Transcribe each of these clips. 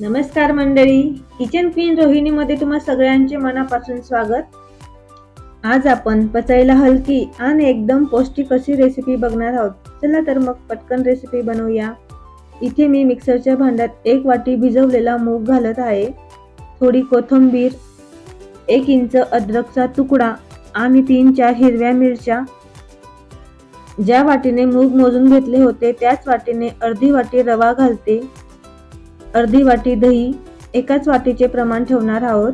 नमस्कार मंडळी. Kitchen queen रोहिणीमध्ये तुम्हा सगळ्यांचे मनापासून स्वागत. आज आपण पचायला हलकी आणि एकदम पौष्टिक अशी रेसिपी बघणार आहोत. चला तर मग पटकन रेसिपी बनवूया. इथे मी मिक्सरच्या भांड्यात एक वाटी भिजवलेला मूग घालत आहे. थोडी कोथिंबीर एक इंच अद्रकचा तुकडा आणि तीन चार हिरव्या मिरच्या. ज्या वाटीने मूग मोजून घेतले होते त्याच वाटीने अर्धी वाटी रवा घालते. अर्धी वाटी दही एकाच वाटीचे प्रमाण ठेवणार आहोत.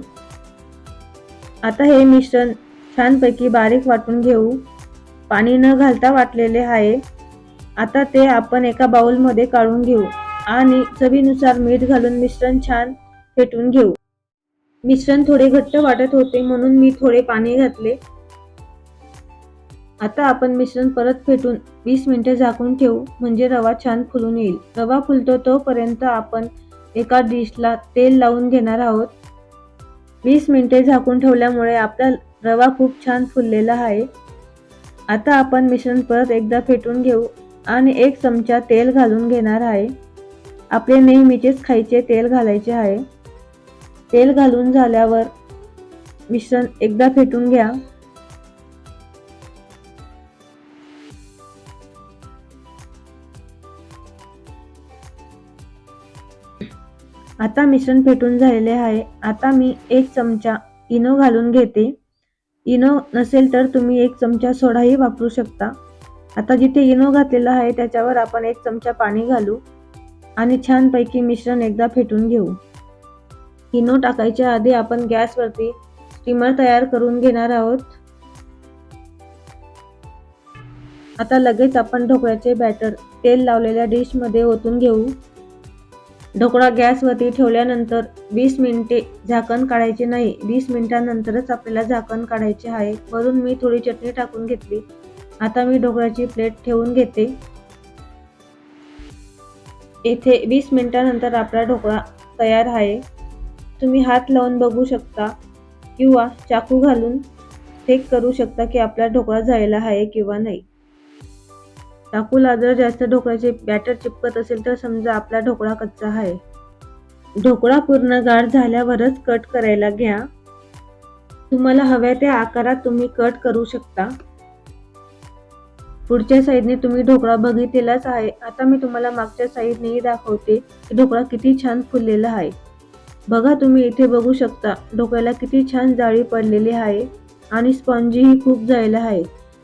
आता हे मिश्रण छानपैकी बारीक वाटून घेऊ. पाणी न घालता वाटलेले आहे. आता ते आपण एका बाउलमध्ये काढून घेऊ आणि चवीनुसार मीठ घालून मिश्रण छान फेटून घेऊ. मिश्रण थोडे घट्ट वाटत होते म्हणून मी थोडे पाणी घातले. आता आपण मिश्रण परत फेटून वीस मिनिटे झाकून ठेवू म्हणजे रवा छान फुलून येईल. रवा फुलतो तोपर्यंत आपण एका डिशला तेल लावून घेणार आहोत. वीस मिनिटे झाकून ठेवल्यामुळे आपला रवा खूप छान फुललेला आहे. आता आपण मिश्रण परत एकदा फेटून घेऊ आणि एक चमचा तेल घालून घेणार आहे. आपले नेहमीचेच खायचे तेल घालायचे आहे. तेल घालून झाल्यावर मिश्रण एकदा फेटून घ्या. आता मिश्रण फेटून झालेले आहे. आता मी एक चमचा इनो घालून घेते. इनो नसेल तर तुम्ही एक चमचा सोडाही वापरू शकता. आता जिथे इनो घातलेला आहे त्याच्यावर आपण एक चमचा पाणी घालू आणि छानपैकी मिश्रण एकदा फेटून घेऊ. इनो टाकायच्या आधी आपण गॅसवरती स्टीमर तयार करून घेणार आहोत. आता लगेच आपण ढोकळ्याचे बॅटर तेल लावलेल्या डिशमध्ये ओतून घेऊ. ढोकळा गॅसवरती ठेवल्यानंतर वीस मिनिटे झाकण काढायचे नाही. वीस मिनिटांनंतरच आपल्याला झाकण काढायचे आहे. वरून मी थोडी चटणी टाकून घेतली. आता मी ढोकळ्याची प्लेट ठेवून घेते. येथे वीस मिनिटानंतर आपला ढोकळा तयार आहे. तुम्ही हात लावून बघू शकता किंवा चाकू घालून चेक करू शकता की आपला ढोकळा झालेला आहे किंवा नाही. टाकूला जर जास्त ढोकळ्याचे बॅटर चिपकत असेल तर समजा आपला ढोकळा कच्चा आहे. ढोकळा पूर्ण गाढ झाल्यावरच कट करायला घ्या. तुम्हाला हव्या त्या आकारात तुम्ही कट करू शकता. पुढच्या साईडने तुम्ही ढोकळा बघितलेलाच आहे. आता मी तुम्हाला मागच्या साईडनेही दाखवते की ढोकळा किती छान फुललेला आहे. बघा तुम्ही इथे बघू शकता ढोकळ्याला किती छान जाळी पडलेली आहे आणि स्पॉन्जीही खूप जायला आहे.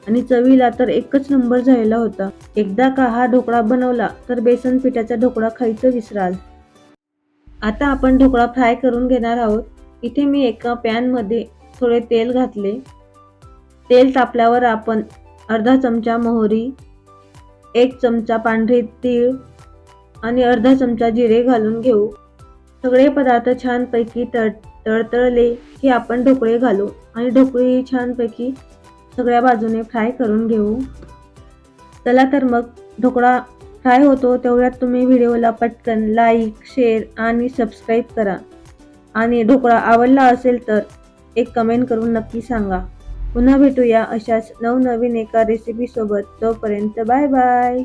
आणि चवीला तर एकच नंबर झालेला होता. एकदा का हा ढोकळा बनवला तर बेसन पिठाचा ढोकळा खायचं विसराल. आता आपण ढोकळा फ्राय करून घेणार आहोत. इथे मी एका पॅनमध्ये थोडे तेल घातले. तेल तापल्यावर आपण अर्धा चमचा मोहरी एक चमचा पांढरे तीळ आणि अर्धा चमचा जिरे घालून घेऊ. सगळे पदार्थ छानपैकी तळ तळतळले की आपण ढोकळे घालू. आणि ढोकळी छानपैकी सगळ्या बाजूने फ्राय करून घेऊ. चला तर मग ढोकळा फ्राय होतो तेवढ्यात तुम्ही व्हिडिओला पटकन लाईक शेअर आणि सबस्क्राईब करा. आणि ढोकळा आवडला असेल तर एक कमेंट करून नक्की सांगा. पुन्हा भेटूया अशाच नवनवीन एका रेसिपीसोबत तोपर्यंत बाय बाय.